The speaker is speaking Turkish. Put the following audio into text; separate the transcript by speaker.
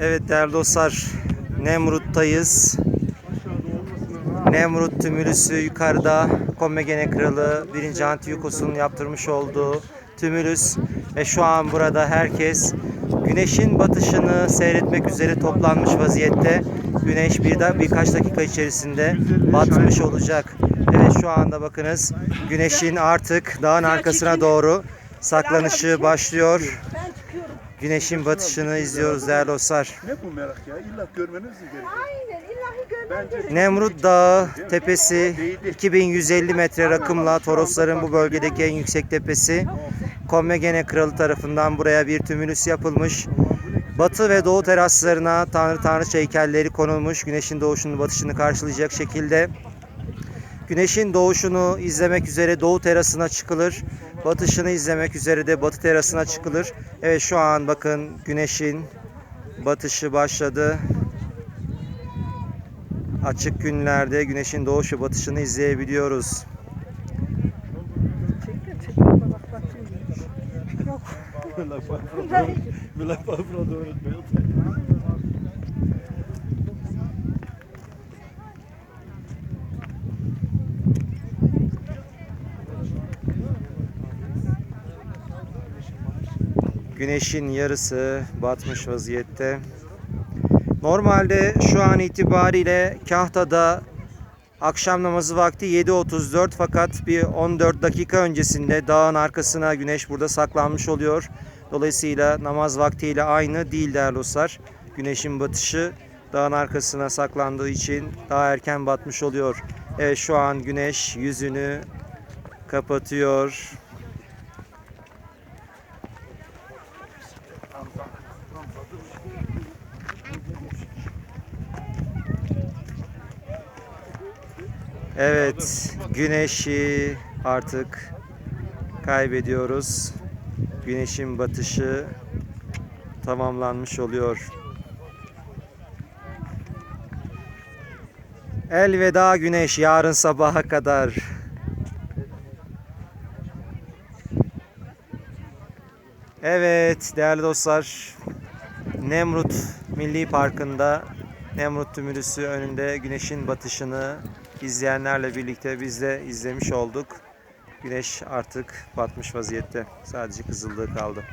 Speaker 1: Evet değerli dostlar, Nemrut'tayız. Nemrut tümülüsü yukarıda Kommagene Kralı 1. Antiyukos'un yaptırmış olduğu tümülüs ve şu an burada herkes güneşin batışını seyretmek üzere toplanmış vaziyette. Güneş bir da birkaç dakika içerisinde batmış olacak. Evet şu anda bakınız güneşin artık dağın arkasına doğru saklanışı başlıyor. Güneşin batışını izliyoruz değerli dostlar.
Speaker 2: Ne bu merak ya? İlla görmeniz mi gerekiyor?
Speaker 3: Aynen illahi görmem
Speaker 2: Bence
Speaker 1: Nemrut Dağı tepesi 2150 metre rakımla Torosların bu bölgedeki en yüksek tepesi. Kommagene Kralı tarafından buraya bir tümülüs yapılmış. Batı ve doğu teraslarına tanrı tanrıça heykelleri konulmuş. Güneşin doğuşunu batışını karşılayacak şekilde. Güneşin doğuşunu izlemek üzere doğu terasına çıkılır. Batışını izlemek üzere de batı terasına çıkılır. Evet şu an bakın güneşin batışı başladı. Açık günlerde güneşin doğuş ve batışını izleyebiliyoruz. Güneşin yarısı batmış vaziyette. Normalde şu an itibariyle Kahta'da akşam namazı vakti 7.34 fakat bir 14 dakika öncesinde dağın arkasına güneş burada saklanmış oluyor. Dolayısıyla namaz vaktiyle aynı değil değerli dostlar. Güneşin batışı dağın arkasına saklandığı için daha erken batmış oluyor. Evet şu an güneş yüzünü kapatıyor. Evet, güneşi artık kaybediyoruz. Güneşin batışı tamamlanmış oluyor. Elveda güneş yarın sabaha kadar. Evet değerli dostlar Nemrut Milli Parkı'nda Nemrut Tümülüsü önünde güneşin batışını izleyenlerle birlikte biz de izlemiş olduk. Güneş artık batmış vaziyette. Sadece kızıllığı kaldı.